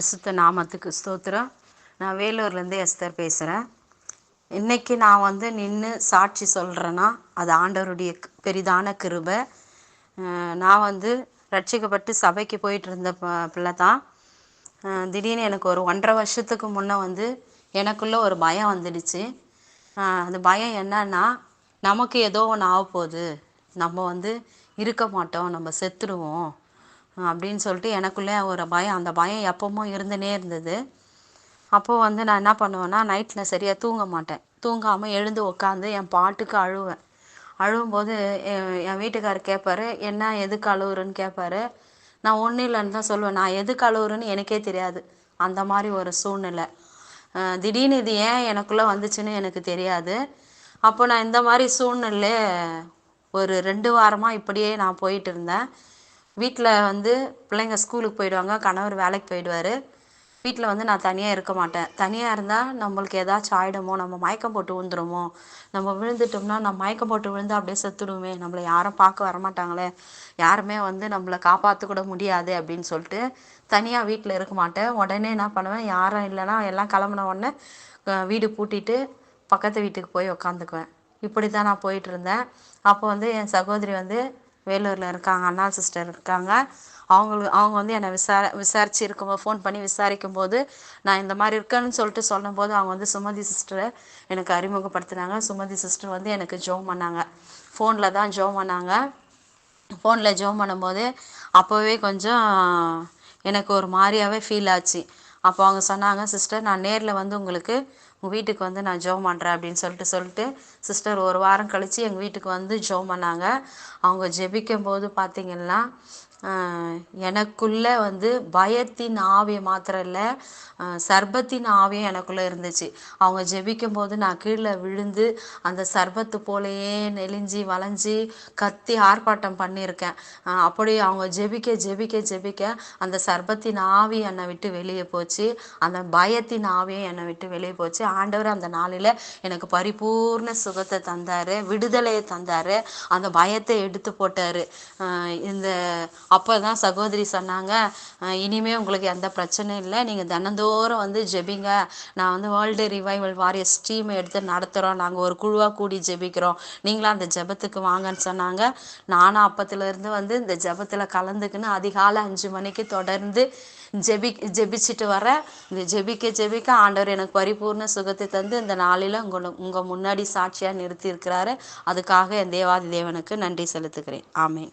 பரிசுத்த நாமத்துக்கு ஸ்தோத்திரம். நான் வேலூர்லேருந்து எஸ்தர் பேசுகிறேன் இன்றைக்கி நான் வந்து நின்று சாட்சி சொல்கிறேன்னா அது ஆண்டவருடைய பெரிதான கிருபை. நான் வந்து ரட்சிக்கப்பட்டு சபைக்கு போயிட்டு இருந்த ப பிள்ளை தான் திடீர்னு எனக்கு ஒரு ஒன்றரை வருஷத்துக்கு முன்னே வந்து எனக்குள்ளே ஒரு பயம் வந்துடுச்சு. அந்த பயம் என்னன்னா நமக்கு ஏதோ ஒன்று ஆக போகுது நம்ம வந்து இருக்க மாட்டோம். நம்ம செத்துடுவோம். அப்படின்னு சொல்லிட்டு எனக்குள்ளே ஒரு பயம். அந்த பயம் எப்பவும் இருந்துனே இருந்தது. அப்போது வந்து நான் என்ன பண்ணுவேன்னா நைட்டில் சரியாக தூங்க மாட்டேன். தூங்காமல் எழுந்து உட்காந்து என் பாட்டுக்கு அழுவேன். அழுவும்போது என் என் வீட்டுக்காரர் கேட்பாரு என்ன எதுக்கு அழுவுறன்னு? கேட்பாரு நான் ஒன்றும் இல்லைன்னு தான் சொல்லுவேன். நான் எதுக்கு அழுவுறேன்னு எனக்கே தெரியாது. அந்த மாதிரி ஒரு சூழ்நிலை. திடீர்னு இது ஏன் எனக்குள்ளே வந்துச்சுன்னு எனக்கு தெரியாது. அப்போ நான் இந்த மாதிரி சூழ்நிலை ஒரு ரெண்டு வாரமாக இப்படியே நான் போயிட்டு இருந்தேன். வீட்டில் வந்து பிள்ளைங்க ஸ்கூலுக்கு போயிடுவாங்க கணவர் வேலைக்கு போயிடுவார். வீட்டில் வந்து நான் தனியாக இருக்க மாட்டேன். தனியாக இருந்தால் நம்மளுக்கு ஏதாச்சும் ஆகிடுமோ நம்ம மயக்கம் போட்டு விழுந்துருமோ? நம்ம விழுந்துட்டோம்னா நம்ம மயக்கம் போட்டு விழுந்து அப்படியே செத்துடுமே? நம்மளை யாரும் பார்க்க வரமாட்டாங்களே யாருமே வந்து நம்மளை காப்பாற்ற கூட முடியாது அப்படின்னு சொல்லிட்டு தனியாக வீட்டில் இருக்க மாட்டேன். உடனே என்ன பண்ணுவேன் யாரும் இல்லைன்னா எல்லாம் கிளம்புன உடனே வீடு பூட்டிட்டு பக்கத்து வீட்டுக்கு போய் உக்காந்துக்குவேன். இப்படி தான் நான் போயிட்டு இருந்தேன். அப்போ வந்து என் சகோதரி வந்து வேலூரில் இருக்காங்க அண்ணா சிஸ்டர் இருக்காங்க. அவங்களுக்கு அவங்க வந்து என்னை விசார விசாரிச்சு இருக்கும்போது ஃபோன் பண்ணி விசாரிக்கும் போது நான் இந்த மாதிரி இருக்கேன்னு சொல்லிட்டு சொல்லும்போது அவங்க வந்து சுமதி சிஸ்டரை எனக்கு அறிமுகப்படுத்தினாங்க. சுமதி சிஸ்டர் வந்து எனக்கு ஜோம் பண்ணாங்க. ஃபோனில் தான் ஜோம் பண்ணாங்க. ஃபோனில் ஜோம் பண்ணும்போது அப்போவே கொஞ்சம் எனக்கு ஒரு மாதிரியாவே ஃபீல் ஆச்சு. அப்போ அவங்க சொன்னாங்க சிஸ்டர் நான் நேரில் வந்து உங்களுக்கு உங்கள் வீட்டுக்கு வந்து நான் ஜோம் பண்ணுறேன் அப்படின்னு சொல்லிட்டு சொல்லிட்டு சிஸ்டர் ஒரு வாரம் கழித்து எங்கள் வீட்டுக்கு வந்து ஜோம் பண்ணாங்க. அவங்க ஜெபிக்கும் போது பார்த்தீங்கன்னா எனக்குள்ளே வந்து பயத்தின் ஆவி மாத்திரம் இல்லை. சர்பத்தின் ஆவியும் எனக்குள்ளே இருந்துச்சு. அவங்க ஜெபிக்கும் போது நான் கீழே விழுந்து அந்த சர்பத்து போலேயே நெளிஞ்சி வளைஞ்சி கத்தி ஆர்ப்பாட்டம் பண்ணியிருக்கேன். அப்படி அவங்க ஜெபிக்க ஜெபிக்க ஜெபிக்க அந்த சர்பத்தின் ஆவி என்னை விட்டு வெளியே போச்சு. அந்த பயத்தின் ஆவியும் என்னை விட்டு வெளியே போச்சு. ஆண்டவர் அந்த நாளில் எனக்கு பரிபூர்ண சுகத்தை தந்தார் விடுதலையை தந்தார். அந்த பயத்தை எடுத்து போட்டார். இந்த அப்போ தான் சகோதரி சொன்னாங்க இனிமேல் இனிமே உங்களுக்கு எந்த பிரச்சனையும் இல்லை. நீங்கள் தினந்தோறும் வந்து ஜெபிங்க. நான் வந்து வேர்ல்டு ரிவைவல் வாரியர்ஸ் டீம் எடுத்து நடத்துகிறோம் நாங்கள் ஒரு குழுவாக கூடி ஜெபிக்கிறோம். நீங்களும் அந்த ஜெபத்துக்கு வாங்கன்னு சொன்னாங்க. நானும் அப்பத்துலேருந்து வந்து இந்த ஜெபத்தில் கலந்துக்கின்னு அதிகாலை அஞ்சு மணிக்கு தொடர்ந்து ஜெபி ஜெபிச்சுட்டு வரேன் இந்த ஜெபிக்க ஜெபிக்க ஆண்டவர் எனக்கு பரிபூர்ண சுகத்தை தந்து இந்த நாளில் உங்களை உங்கள் முன்னாடி சாட்சியாக நிறுத்தி இருக்கிறாரு. அதுக்காக என் தேவாதி தேவனுக்கு நன்றி செலுத்துகிறேன். ஆமேன்.